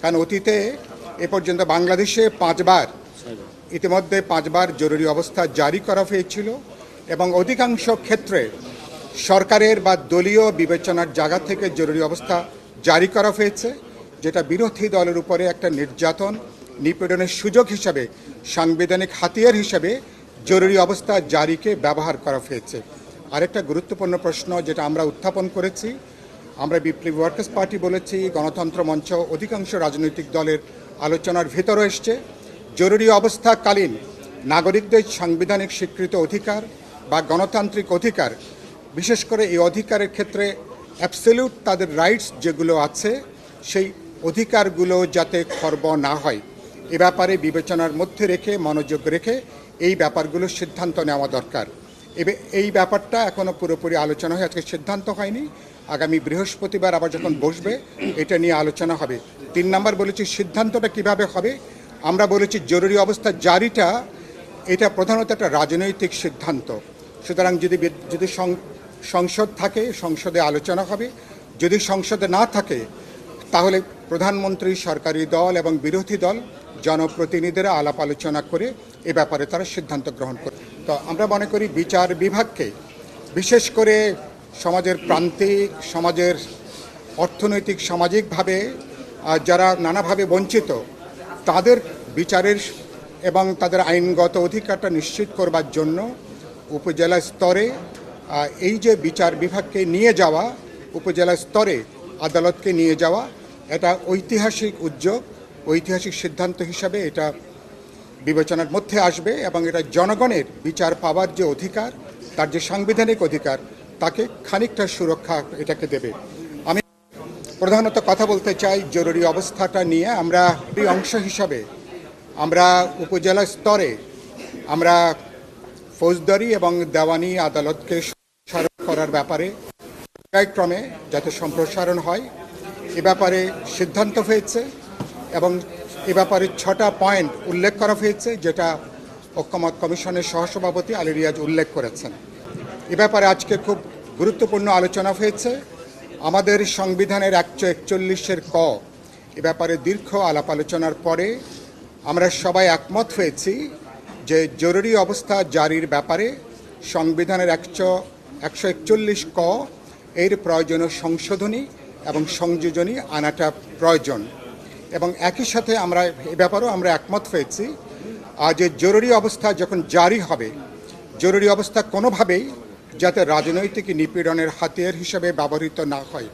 কারণ অতীতে এ পর্যন্ত বাংলাদেশে পাঁচবার, ইতিমধ্যে পাঁচবার জরুরি অবস্থা জারি করা হয়েছিল এবং অধিকাংশ ক্ষেত্রে সরকারের বা দলীয় বিবেচনার জায়গা থেকে জরুরি অবস্থা জারি করা হয়েছে, যেটা বিরোধী দলের উপরে একটা নির্যাতন, নিপীড়নের সুযোগ হিসাবে, সাংবিধানিক হাতিয়ার হিসাবে জরুরি অবস্থা জারিকে ব্যবহার করা হয়েছে। আরেকটা গুরুত্বপূর্ণ প্রশ্ন যেটা আমরা উত্থাপন করেছি আমরা বিপ্লবী ওয়ার্কার্স পার্টি বলেছি, গণতন্ত্র মঞ্চ, অধিকাংশ রাজনৈতিক দলের আলোচনার ভেতরও এসছে। জরুরি অবস্থাকালীন নাগরিকদের সাংবিধানিক স্বীকৃত অধিকার বা গণতান্ত্রিক অধিকার, বিশেষ করে এই অধিকারের ক্ষেত্রে অ্যাবসলিউট তাদের রাইটস যেগুলো আছে, সেই অধিকারগুলো যাতে খর্ব না হয়। এ ব্যাপারে বিবেচনার মধ্যে রেখে, মনোযোগ রেখে এই ব্যাপারগুলো সিদ্ধান্ত নেওয়া দরকার। এই ব্যাপারটা এখনও পুরোপুরি আলোচনা হয়ে আজকে সিদ্ধান্ত হয়নি। আগামী বৃহস্পতিবার আবার যখন বসবে, এটা নিয়ে আলোচনা হবে। তিন নাম্বার বলেছি, সিদ্ধান্তটা কীভাবে হবে? আমরা বলেছি, জরুরি অবস্থা জারিটা, এটা প্রধানত একটা রাজনৈতিক সিদ্ধান্ত। সুতরাং যদি যদি সংসদ থাকে, সংসদে আলোচনা হবে। যদি সংসদে না থাকে, তাহলে প্রধানমন্ত্রী, সরকারি দল এবং বিরোধী দল, জনপ্রতিনিধিরা আলাপ আলোচনা করে এ ব্যাপারে তারা সিদ্ধান্ত গ্রহণ করে তো আমরা মনে করি বিচার বিভাগকে, বিশেষ করে সমাজের প্রান্তিক, সমাজের অর্থনৈতিক, সামাজিকভাবে যারা নানাভাবে বঞ্চিত, তাদের বিচারের এবং তাদের আইনগত অধিকারটা নিশ্চিত করবার জন্য উপজেলা স্তরে এই যে বিচার বিভাগকে নিয়ে যাওয়া, উপজেলা স্তরে আদালতকে নিয়ে যাওয়া, এটা ঐতিহাসিক উদ্যোগ, ঐতিহাসিক সিদ্ধান্ত হিসাবে এটা বিবেচনার মধ্যে আসবে এবং এটা জনগণের বিচার পাওয়ার যে অধিকার, তার যে সাংবিধানিক অধিকার, তাকে খানিকটা সুরক্ষা এটাকে দেবে। আমি প্রধানত কথা বলতে চাই জরুরি অবস্থাটা নিয়ে। আমরা অংশ হিসাবে, আমরা উপজেলা স্তরে আমরা ফৌজদারি এবং দেওয়ানি আদালতকে সম্প্রসারণ করার ব্যাপারে পর্যায়ক্রমে যাতে সম্প্রসারণ হয়, এ ব্যাপারে সিদ্ধান্ত হয়েছে এবং এ ব্যাপারে ছটা পয়েন্ট উল্লেখ করা হয়েছে, যেটা ঐক্যমত কমিশনের সহসভাপতি আলী রিয়াজ উল্লেখ করেছেন। এ ব্যাপারে আজকে খুব গুরুত্বপূর্ণ আলোচনা হয়েছে। আমাদের সংবিধানের একশো একচল্লিশের ক, এ ব্যাপারে দীর্ঘ আলাপ আলোচনার পরে আমরা সবাই একমত হয়েছি যে জরুরি অবস্থা জারির ব্যাপারে সংবিধানের একশো একশো একচল্লিশ ক, এর প্রয়োজনীয় সংশোধনী এবং সংযোজনী আনাটা প্রয়োজন। এবং একই সাথে আমরা, এ ব্যাপারেও আমরা একমত হয়েছি আর যে জরুরি অবস্থা যখন জারি হবে, জরুরি অবস্থা কোনোভাবেই যাতে রাজনৈতিক নিপীড়নের হাতিয়ার হিসেবে ব্যবহৃত না হয়।